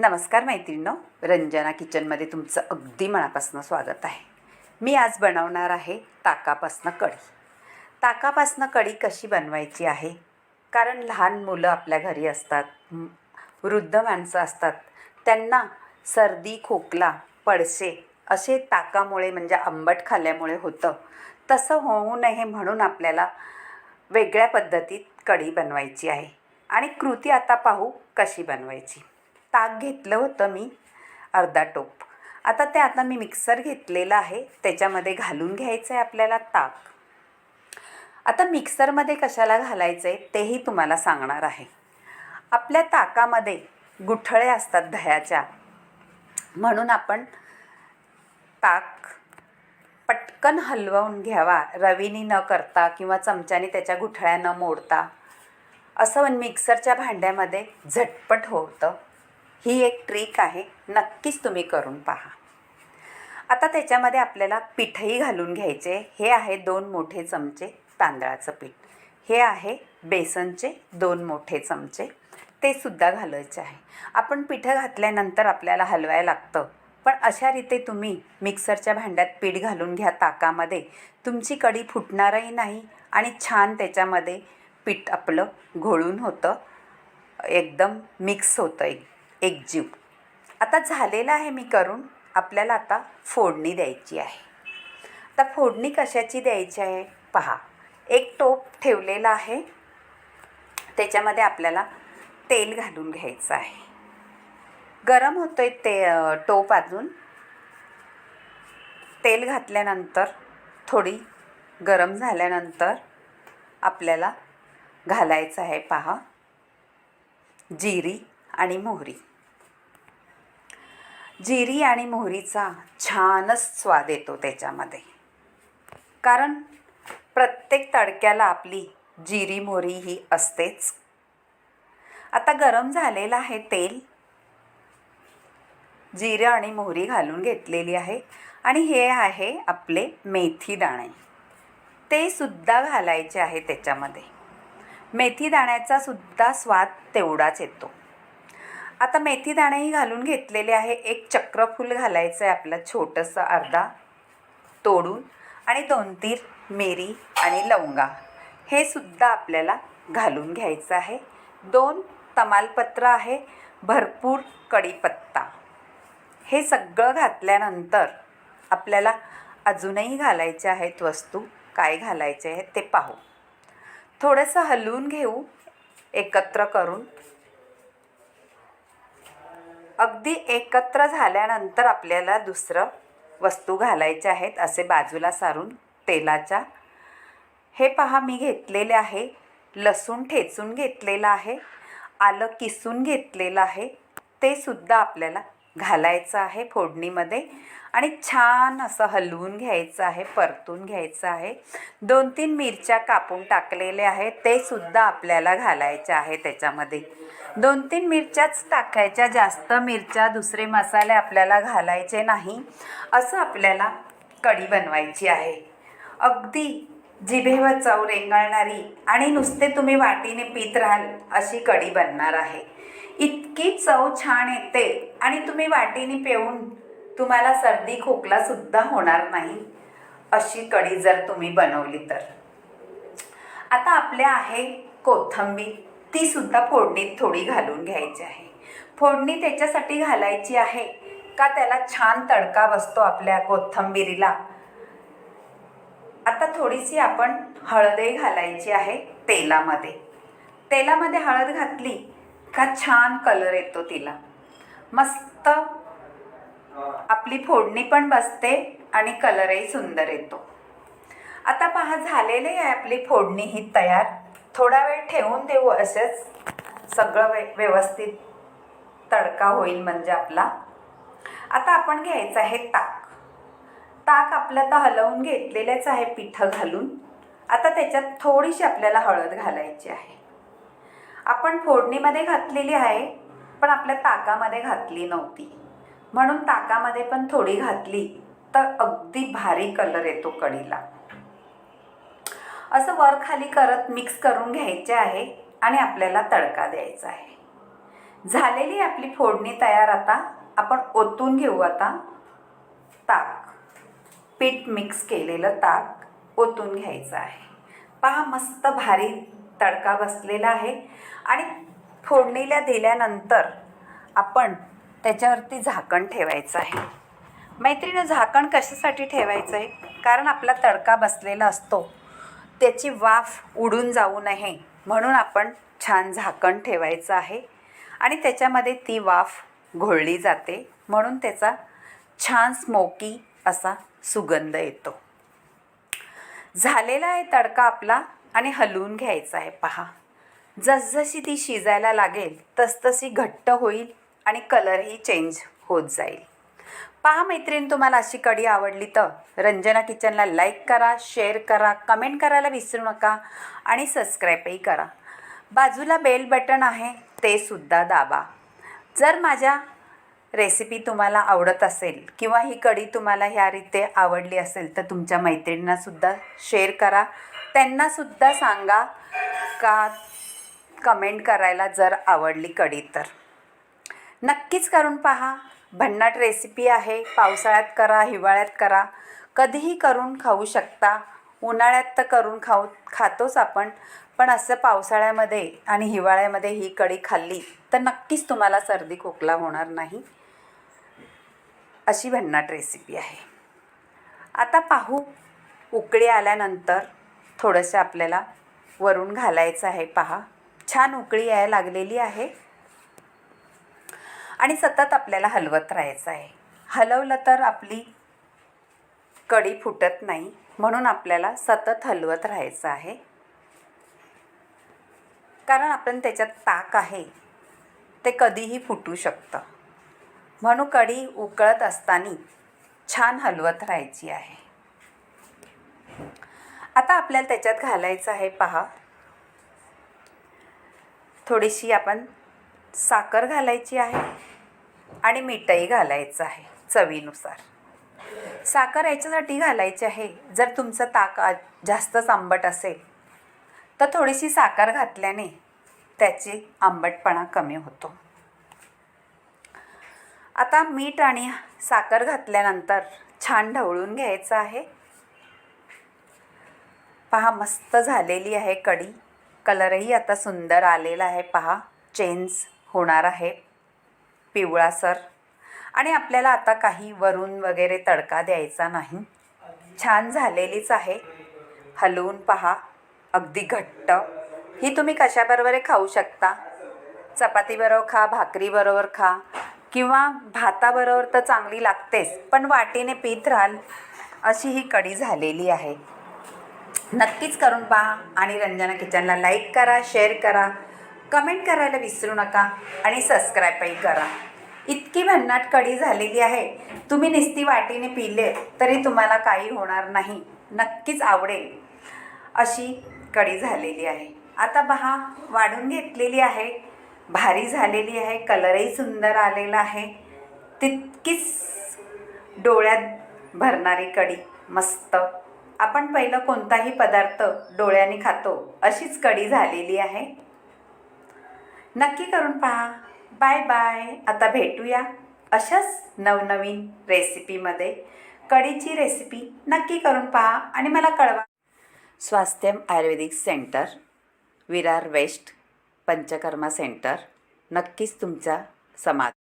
नमस्कार मैत्रिणींनो रंजना किचनमध्ये तुमचं अगदी मनापासून स्वागत आहे. मी आज बनवणार आहे ताकापासनं कढी. ताकापासनं कढी कशी बनवायची आहे? कारण लहान मुलं आपल्या घरी असतात वृद्ध माणसं असतात त्यांना सर्दी खोकला पडसे असे ताकामुळे म्हणजे आंबट खाल्ल्यामुळे होतं. तसं होऊ नये म्हणून आपल्याला वेगळ्या पद्धतीत कढी बनवायची आहे. आणि कृती आता पाहू कशी बनवायची. ताक घेतलं होतं मी अर्धा टोप. आता ते आता मी मिक्सर घेतलेलं आहे त्याच्यामध्ये घालून घ्यायचं आहे आपल्याला ताक. आता मिक्सरमध्ये कशाला घालायचं आहे तेही तुम्हाला सांगणार आहे. आपल्या ताकामध्ये गुठळे असतात दह्याच्या म्हणून आपण ताक पटकन हलवून घ्यावा. रवीनी न करता किंवा चमच्याने त्याच्या गुठळ्या न मोडता. असं मिक्सरच्या भांड्यामध्ये झटपट होतं. ही एक ट्रिक आहे. नक्कीच तुम्ही करून पहा. आता त्याच्यामध्ये आपल्याला पीठही घालून घ्यायचे. हे आहे दोन मोठे चमचे तांदळाचं पीठ. हे आहे बेसनचे दोन मोठे चमचे. ते सुद्धा घालायचे आहे. आपण पिठं घातल्यानंतर आपल्याला हलवायला लागतं. पण अशा रीते तुम्ही मिक्सरच्या भांड्यात पीठ घालून घ्या ताकामध्ये. तुमची कढी फुटणारही नाही आणि छान त्याच्यामध्ये पीठ आपलं घोळून होतं. एकदम मिक्स होतं एक. एकजीव. आता झालेलं आहे मी करून आपल्याला आता फोडणी द्यायची आहे. आता फोडणी कशाची द्यायची आहे? पहा एक टोप ठेवलेला आहे. त्याच्यामध्ये आपल्याला तेल घालून घ्यायचं आहे. गरम होतो आहे ते टोप अजून. तेल घातल्यानंतर थोडी गरम झाल्यानंतर आपल्याला घालायचं आहे पहा. जिरी आणि मोहरी. जिरी आणि मोहरीचा छानच स्वाद येतो त्याच्यामध्ये. कारण प्रत्येक तडक्याला आपली जिरी मोहरी ही असतेच. आता गरम झालेलं आहे तेल. जिरं आणि मोहरी घालून घेतलेली आहे. आणि हे आहे आपले मेथी दाणे. ते सुद्धा घालायचे आहे त्याच्यामध्ये. मेथी दाण्याचा सुद्धा स्वाद तेवढाच येतो. आता मेथी दाणेही घालून घेतलेले आहे. एक चक्रफूल घालायचं आहे आपलं छोटंसं अर्धा तोडून आणि दोन तीर मिरी आणि लवंगा. हे सुद्धा आपल्याला घालून घ्यायचं आहे. दोन तमालपत्र आहे भरपूर कढीपत्ता हे सगळं घातल्यानंतर आपल्याला अजूनही घालायचे आहेत वस्तू. काय घालायचे आहेत ते पाहू. थोडंसं हलवून घेऊ एकत्र करून. अगदी एकत्र झाल्यानंतर आपल्याला दुसरं वस्तू घालायच्या आहेत असे बाजूला सारून तेलाच्या. हे पहा मी घेतलेले आहे. लसूण ठेचून घेतलेलं आहे. आलं किसून घेतलेलं आहे. ते सुद्धा आपल्याला घालायचं आहे फोडणीमध्ये. आणि छान असं हलवून घ्यायचं आहे परतून घ्यायचं आहे. दोन तीन मिरच्या कापून टाकलेल्या आहेत ते सुद्धा आपल्याला घालायच्या आहे त्याच्यामध्ये. दोन तीन मिरच्याच टाकायच्या जास्त मिरच्या दुसरे मसाले आपल्याला घालायचे नाही असं आपल्याला कढी बनवायची आहे. अगदी जिभेवर चव रेंगाळणारी आणि नुसते तुम्ही वाटीने पीत राहाल अशी कढी बनणार आहे. इतकी चव छान येते आणि तुम्ही वाटीने पेऊन तुम्हाला सर्दी खोकला सुद्धा होणार नाही अशी कढी जर तुम्ही बनवली तर. आता आपल्या आहे कोथंबीर. ती सुद्धा फोडणीत थोडी घालून घ्यायची आहे. फोडणी त्याच्यासाठी घालायची आहे का त्याला छान तडका बसतो आपल्या कोथंबिरीला? आता थोडीशी आपण हळदही घालायची आहे तेलामध्ये. तेलामध्ये हळद घातली का छान कलर येतो तिला. मस्त आपली फोडणी पण बसते आणि कलरही सुंदर येतो. आता पहा झालेले आहे आपली फोडणी ही तयार. थोडा वेळ ठेवून देऊ असेच. सगळं वे व्यवस्थित तडका होईल म्हणजे आपला. आता आपण घ्यायचं आहे ताक. ताक आपलं तर हलवून घेतलेलंच आहे पिठं घालून. आता त्याच्यात थोडीशी आपल्याला हळद घालायची आहे. आपण फोडणीमध्ये घातलेली आहे पण आपल्या ताकामध्ये घातली नव्हती. म्हणून ताकामध्ये पण थोडी घातली तर अगदी भारी कलर येतो कढीला असं वर खाली करत मिक्स करून घ्यायचे आहे आणि आपल्याला तडका द्यायचा आहे. झालेली आपली फोडणी तयार आता. आपण ओतून घेऊ आता. ताक. पीठ मिक्स केलेलं ताक ओतून घ्यायचं आहे. पहा मस्त भारी तडका बसलेला आहे. आणि फोडणीला दिल्यानंतर आपण त्याच्यावरती झाकण ठेवायचं आहे. मैत्रिणी झाकण कशासाठी ठेवायचं आहे कारण आपला तडका बसलेला असतो. त्याची वाफ उडून जाऊ नये. म्हणून आपण छान झाकण ठेवायचं आहे. आणि त्याच्यामध्ये ती वाफ घोळली जाते. म्हणून त्याचा छान स्मोकी असा सुगंध येतो. झालेला आहे तडका आपला आणि हलवून घ्यायचा आहे. पहा. जसजशी ती शिजायला लागेल तसतशी घट्ट होईल. आणि कलरही चेंज होत जाईल. पहा मैत्रीण तुम्हाला अशी कढी आवडली तर रंजना किचनला लाईक करा शेअर करा कमेंट करायला विसरू नका आणि सबस्क्राईबही करा. बाजूला बेल बटन आहे ते सुद्धा दाबा. जर माझ्या रेसिपी तुम्हाला आवडत असेल किंवा ही कढी तुम्हाला ह्या रीते आवडली असेल तर तुमच्या मैत्रिणींनासुद्धा शेअर करा. त्यांनासुद्धा सांगा का कमेंट करायला जर आवडली कढी तर. नक्कीच करून पहा. भन्नाट रेसिपी आहे. पावसाळ्यात करा हिवाळ्यात करा. कधीही करून खाऊ शकता. उन्हाळ्यात तर करून खाऊ खातोच आपण. पण असं पावसाळ्यामध्ये आणि हिवाळ्यामध्ये ही कढी खाल्ली तर नक्कीच तुम्हाला सर्दी खोकला होणार नाही. अशी भन्नाट रेसिपी आहे. आता पाहू. उकळी आल्यानंतर थोडंसं आपल्याला वरून घालायचं आहे. पहा. छान उकळी यायला लागलेली आहे. आणि सतत आपल्याला हलवत राहायचं आहे. हलवलं तर आपली कढी फुटत नाही म्हणून आपल्याला सतत हलवत राहायचं आहे. कारण आपण त्याच्यात ताक आहे ते कधीही फुटू शकतं. म्हणून कढी उकळत असताना छान हलवत राहायची आहे. आता आपल्याला त्याच्यात घालायचं आहे पहा. थोडीशी आपण साखर घालायची आहे आणि मीठही घालायचं आहे चवीनुसार. साखर याच्यासाठी घालायची आहे. जर तुमचं ताक जास्तच आंबट असेल तर थोडीशी साखर घातल्याने त्याची आंबटपणा कमी होतो. आता मीठ आणि साखर घातल्यानंतर छान ढवळून घ्यायचं आहे. पहा मस्त झालेली आहे कढी. कलरही आता सुंदर आलेला आहे. पहा चेन्स होणार आहे. पिवळासर आणि आपल्याला आता काही वरून वगैरे तडका द्यायचा नाही. छान झालेलीच आहे. हलवून पहा. अगदी घट्ट. ही तुम्ही कशाबरोबर खाऊ शकता? चपातीबरोबर खा भाकरीबरोबर खा. किंवा भाताबरोबर तर चांगली लागतेच पण वाटीने पीत राहाल अशी ही कडी झालेली आहे. नक्कीच करून पहा आणि रंजना किचनला लाईक करा शेअर करा. कमेंट करायला विसरू नका आणि सबस्क्राईबही करा. इतकी भन्नाट कढी झालेली आहे. तुम्ही नुसती वाटीने पिले तरी तुम्हाला काही होणार नाही. नक्कीच आवडेल. अशी कढी झालेली आहे. आता पहा वाढून घेतलेली आहे. भारी झालेली आहे. कलरही सुंदर आलेला आहे. तितकीच डोळ्यात भरणारी कढी मस्त. आपण पहिलं कोणताही पदार्थ डोळ्याने खातो अशीच कढी झालेली आहे. नक्की करून पहा. Bye bye. आता भेटूया अशाच नवनवीन रेसिपीमध्ये. कढीची रेसिपी नक्की करून पहा आणि मला कळवा. Swasthyam Ayurvedic centre Virar West panchakarma centre. नक्कीच तुमचा समाज